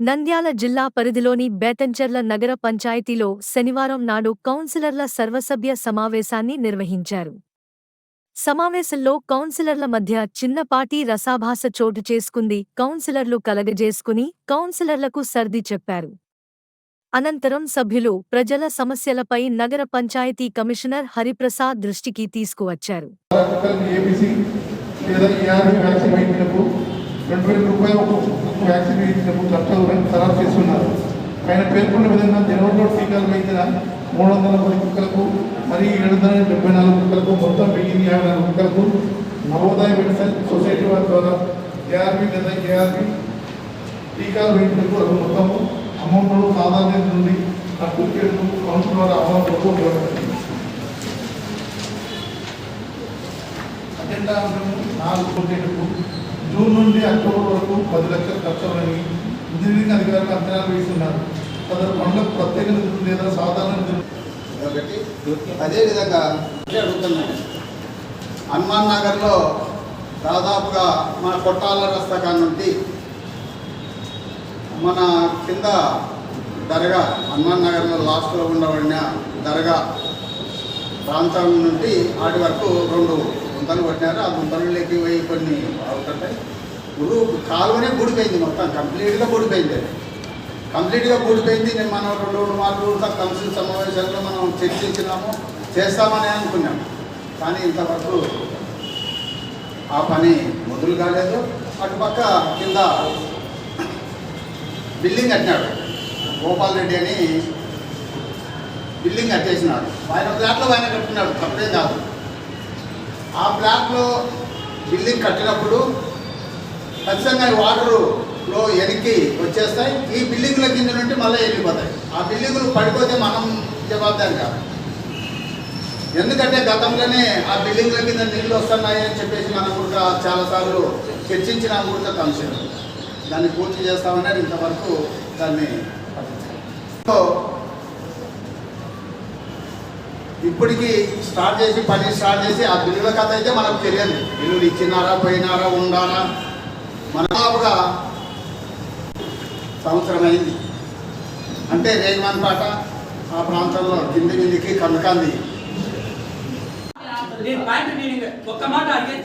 నంద్యాల జిల్లా పరిధిలోని బేతంచెర్ల నగర పంచాయతీలో శనివారం నాడు కౌన్సిలర్ల సర్వసభ్య సమావేశాన్ని నిర్వహించారు. సమావేశంలో కౌన్సిలర్ల మధ్య చిన్నపాటి రసాభాస చోటు చేసుకుంది కౌన్సిలర్లు కలగజేసుకుని కౌన్సిలర్లకు సర్ది చెప్పారు. అనంతరం సభ్యులు ప్రజల సమస్యలపై నగర పంచాయతీ కమిషనర్ హరిప్రసాద్ దృష్టికి తీసుకువచ్చారు. రెండు వేల రూపాయలు ఒక్కొక్క వ్యాక్సిన్ వేయించినప్పుడు లక్షలు ఖరారు చేస్తున్నారు. ఆయన పేర్కొన్న విధంగా జనవరిలో టీకాలు వేయించిన మూడు వందల పది కుక్కలకు మరియు ఏడు వందల డెబ్బై నాలుగు కుక్కలకు మొత్తం వెయ్యి యాభై నాలుగు కుక్కలకు నవోదయ మెడిసిన్ సొసైటీ వారి ద్వారా ఏఆర్బీ లేదా ఏఆర్బీ టీకాలు వేయించినప్పుడు అది మొత్తము అమౌంట్లో సాధారణ నుండి సర్టిఫికేట్ కౌన్సిల్ ద్వారా అమౌంట్ ఉపయోగపడుతుంది అజెండా నాలుగు కోట్లకు జూన్ నుండి అక్టోబర్ వరకు పది లక్షల ఖర్చులని ఇంజనీరింగ్ అధికారులకు అంచనాలు వేస్తున్నారు. సదరు పనులకు ప్రత్యేక నిధులు లేదా సాధారణ నిధులు అదేవిధంగా అడుగుతున్నాను. హనుమాన్ నగర్లో దాదాపుగా మన కొట్టాల రస్తా నుండి మన కింద దర్గా హనుమాన్ నగర్లో లాస్ట్లో ఉండబడిన దర్గా ప్రాంతం నుండి ఆటి వరకు రెండు గుంతలు కొట్టినారు. ఆ గుంతలలోకి పోయి కొన్ని అవుతుంటాయి గురు కాలువనే బూడిపోయింది మొత్తం. కంప్లీట్గా బూడిపోయింది అది. కంప్లీట్గా కూడిపోయింది. నేను మనం రెండు రెండు మార్లు కౌన్సిల్ సమావేశాల్లో మనం చర్చించినాము. చేస్తామని అనుకున్నాం. కానీ ఇంతవరకు ఆ పని మొదలు కాలేదు. అటుపక్క కింద బిల్డింగ్ కట్టినాడు. గోపాల్ రెడ్డి అని బిల్డింగ్ కట్టేసినాడు. ఆయన ఫ్లాట్లో ఆయన కట్టుకున్నాడు. తప్పేం కాదు. ఆ బ్లాక్లో బిల్డింగ్ కట్టినప్పుడు ఖచ్చితంగా ఈ వాటరు లో వెనక్కి వచ్చేస్తాయి. ఈ బిల్డింగ్ల కింద నుండి మళ్ళీ వెళ్ళిపోతాయి ఆ బిల్డింగులు పడిపోతే మనం జవాబాదారి కాదు. ఎందుకంటే గతంలోనే ఆ బిల్డింగ్ల కింద నీళ్ళు వస్తున్నాయి అని చెప్పేసి మనం కూడా చాలాసార్లు చర్చించిన కూడా కమిషన్. దాన్ని పూర్తి చేస్తామని ఇంతవరకు దాన్ని. సో ఇప్పటికి స్టార్ట్ చేసి పని స్టార్ట్ చేసి ఆ బిల్లుల కథ అయితే మనకు తెలియదు. బిల్లులు ఇచ్చినారా పోయినారా ఉండాలా? మనగా సంవత్సరం అయింది అంటే రేగమన్పాట ఆ ప్రాంతంలో కింది పాయింట్ నేను ఒక్క మాట అడిగే